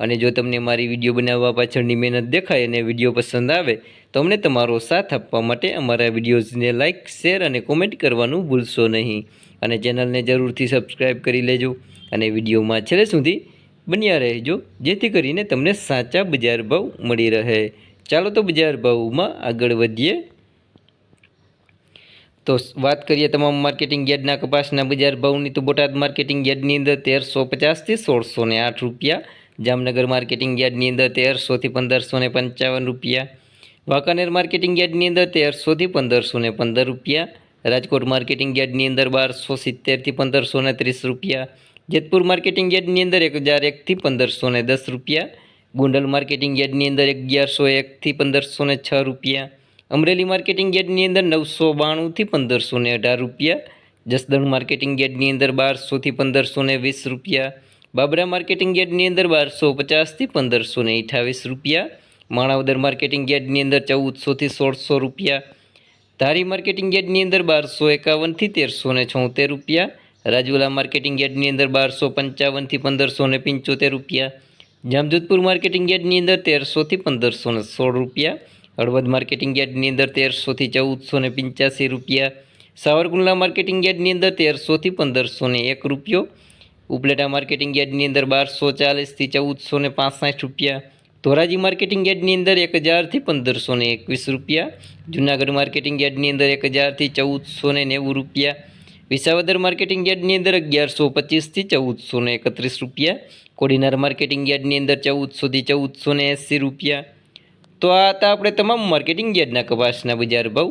અને જો તમને મારી વીડિયો બનાવવા પાછળની મહેનત દેખાય અને વીડિયો પસંદ આવે, તો અમને તમારો સાથ આપવા માટે અમારા વિડીયોઝને લાઇક શેર અને કોમેન્ટ કરવાનું ભૂલશો નહીં. અને ચેનલને જરૂરથી સબસ્ક્રાઈબ કરી લેજો અને વિડીયોમાં છેલ્લે સુધી બન્યા રહેજો, જેથી કરીને તમને સાચા બજાર ભાવ મળી રહે. ચાલો તો બજાર ભાવમાં આગળ વધીએ. તો વાત કરીએ તમામ માર્કેટિંગ યાર્ડના કપાસના બજાર ભાવની. તો બોટાદ માર્કેટિંગ યાર્ડની અંદર તેરસો પચાસથી સોળસો ને આઠ રૂપિયા જામનગર માર્કેટિંગ યાર્ડની અંદર તેરસોથી પંદરસો ને પંચાવન રૂપિયા. વાંકાનેર માર્કેટિંગ યાર્ડની અંદર તેરસોથી પંદરસો ને પંદર રૂપિયા. રાજકોટ માર્કેટિંગ યાર્ડની અંદર બારસો સિત્તેરથી પંદરસો ને ત્રીસ રૂપિયા. જેતપુર માર્કેટિંગ યાર્ડની અંદર એક હજાર એકથી પંદરસો ને દસ રૂપિયા. ગોંડલ માર્કેટિંગ યાર્ડની અંદર અગિયારસો એકથી પંદરસો ને છ રૂપિયા. અમરેલી માર્કેટિંગ યાર્ડની અંદર નવસો બાણુંથી પંદરસો ને અઢાર રૂપિયા. જસદણ માર્કેટિંગ યાર્ડની અંદર બારસોથી પંદરસો ને વીસ રૂપિયા. બાબરા માર્કેટિંગ યાર્ડની અંદર બારસો પચાસથી પંદરસો ને અઠાવીસ રૂપિયા. માણાવદર માર્કેટિંગ યાર્ડની અંદર ચૌદસોથી સોળસો રૂપિયા. ધારી માર્કેટિંગ યાર્ડની અંદર બારસો એકાવનથી તેરસો ને છોતેર રૂપિયા. રાજુલા માર્કેટિંગ યાર્ડની અંદર બારસો પંચાવનથી પંદરસો ને પંચોતેર રૂપિયા. જામજોધપુર માર્કેટિંગ યાર્ડની અંદર તેરસોથી પંદરસો ને સોળ રૂપિયા. હળવદ માર્કેટિંગ યાર્ડની અંદર તેરસોથી ચૌદસો ને પંચ્યાસી રૂપિયા. સાવરકુંડલા માર્કેટિંગ યાર્ડની અંદર તેરસોથી પંદરસો ને એક રૂપિયો. ઉપલેટા માર્કેટિંગ યાર્ડની અંદર બારસો ચાલીસથી ચૌદસો ને પાંસઠ રૂપિયા. ધોરાજી માર્કેટિંગ યાર્ડની અંદર એક હજારથી પંદરસો ને એકવીસ રૂપિયા. જુનાગઢ માર્કેટિંગ યાર્ડની અંદર એક હજારથી ચૌદસો ને નેવું રૂપિયા. વિસાવદર માર્કેટિંગ યાર્ડની અંદર અગિયારસો પચીસથી ચૌદસો ને એકત્રીસ રૂપિયા. કોડીનાર માર્કેટિંગ યાર્ડની અંદર ચૌદસોથી ચૌદસો ને એંસી રૂપિયા. તો આ હતા આપણે તમામ માર્કેટિંગ યાર્ડના કપાસના બજાર ભાવ.